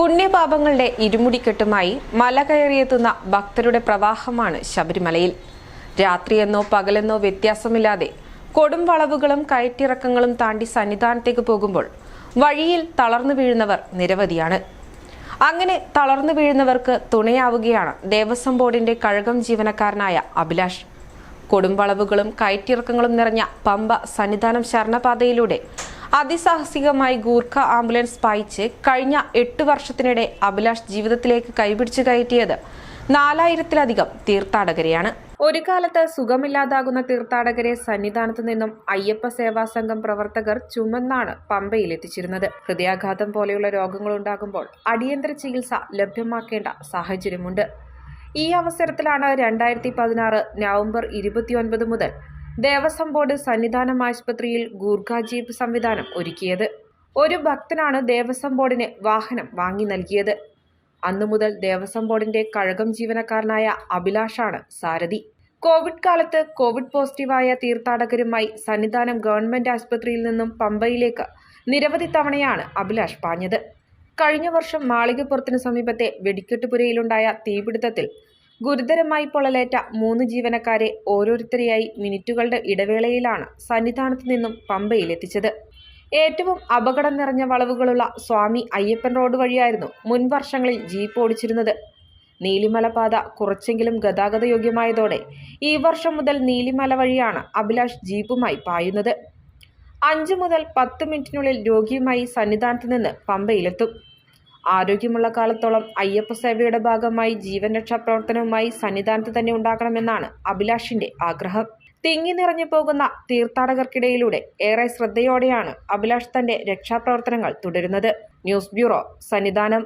പുണ്യപാപങ്ങളുടെ ഇരുമുടിക്കെട്ടുമായി മല കയറിയെത്തുന്ന ഭക്തരുടെ പ്രവാഹമാണ് ശബരിമലയിൽ. രാത്രിയെന്നോ പകലെന്നോ വ്യത്യാസമില്ലാതെ കൊടും വളവുകളും കയറ്റിറക്കങ്ങളും താണ്ടി സന്നിധാനത്തേക്ക് പോകുമ്പോൾ വഴിയിൽ തളർന്നു വീഴുന്നവർ നിരവധിയാണ്. അങ്ങനെ തളർന്നു വീഴുന്നവർക്ക് തുണയാവുകയാണ് ദേവസ്വം ബോർഡിന്റെ കഴകം ജീവനക്കാരനായ അഭിലാഷ്. കൊടുംവളവുകളും കയറ്റിറക്കങ്ങളും നിറഞ്ഞ പമ്പ സന്നിധാനം ശരണപാതയിലൂടെ അതിസാഹസികമായി ഗൂർഖ ആംബുലൻസ് പായിച്ച് കഴിഞ്ഞ എട്ട് വർഷത്തിനിടെ അഭിലാഷ് ജീവിതത്തിലേക്ക് കൈപിടിച്ചു കയറ്റിയത് നാലായിരത്തിലധികം തീർത്ഥാടകരെയാണ്. ഒരു കാലത്ത് സുഖമില്ലാതാകുന്ന തീർത്ഥാടകരെ സന്നിധാനത്ത് നിന്നും അയ്യപ്പ സേവാ സംഘം പ്രവർത്തകർ ചുമന്നാണ് പമ്പയിൽ എത്തിച്ചിരുന്നത് ഹൃദയാഘാതം പോലെയുള്ള രോഗങ്ങൾ ഉണ്ടാകുമ്പോൾ അടിയന്തര ചികിത്സ ലഭ്യമാക്കേണ്ട സാഹചര്യമുണ്ട്. ഈ അവസരത്തിലാണ് രണ്ടായിരത്തി പതിനാറ് നവംബർ ഇരുപത്തിയൊൻപത് മുതൽ ദേവസ്വം ബോർഡ് സന്നിധാനം ആശുപത്രിയിൽ ഗൂർഖ ജീപ്പ് സംവിധാനം ഒരുക്കിയത്. ഒരു ഭക്തനാണ് ദേവസ്വം ബോർഡിന് വാഹനം വാങ്ങി നൽകിയത്. അന്നു മുതൽ ദേവസ്വം ബോർഡിന്റെ കഴകം ജീവനക്കാരനായ അഭിലാഷാണ് സാരഥി. കോവിഡ് കാലത്ത് കോവിഡ് പോസിറ്റീവായ തീർത്ഥാടകരുമായി സന്നിധാനം ഗവൺമെന്റ് ആശുപത്രിയിൽ നിന്നും പമ്പയിലേക്ക് നിരവധി തവണയാണ് അഭിലാഷ് പാഞ്ഞത്. കഴിഞ്ഞ വർഷം മാളികപ്പുറത്തിനു സമീപത്തെ വെടിക്കെട്ടുപുരയിലുണ്ടായ തീപിടുത്തത്തിൽ ഗുരുതരമായി പൊള്ളലേറ്റ മൂന്ന് ജീവനക്കാരെ ഓരോരുത്തരെയായി മിനിറ്റുകളുടെ ഇടവേളയിലാണ് സന്നിധാനത്ത് നിന്നും പമ്പയിലെത്തിച്ചത്. ഏറ്റവും അപകടം നിറഞ്ഞ വളവുകളുള്ള സ്വാമി അയ്യപ്പൻ റോഡ് വഴിയായിരുന്നു മുൻ വർഷങ്ങളിൽ ജീപ്പ് ഓടിച്ചിരുന്നത്. നീലിമല പാത കുറച്ചെങ്കിലും ഗതാഗതയോഗ്യമായതോടെ ഈ വർഷം മുതൽ നീലിമല വഴിയാണ് അഭിലാഷ് ജീപ്പുമായി പായുന്നത്. അഞ്ച് മുതൽ പത്ത് മിനിറ്റിനുള്ളിൽ രോഗിയുമായി സന്നിധാനത്ത് നിന്ന് പമ്പയിലെത്തും. ആരോഗ്യമുള്ള കാലത്തോളം അയ്യപ്പ സേവയുടെ ഭാഗമായി ജീവൻ രക്ഷാ പ്രവർത്തനവുമായി സന്നിധാനത്ത് തന്നെ ഉണ്ടാക്കണമെന്നാണ് അഭിലാഷിന്റെ ആഗ്രഹം. തിങ്ങി നിറഞ്ഞു പോകുന്ന തീർത്ഥാടകർക്കിടയിലൂടെ ഏറെ ശ്രദ്ധയോടെയാണ് അഭിലാഷ് തന്റെ രക്ഷാപ്രവർത്തനങ്ങൾ തുടരുന്നത്. News bureau Sannidhanam.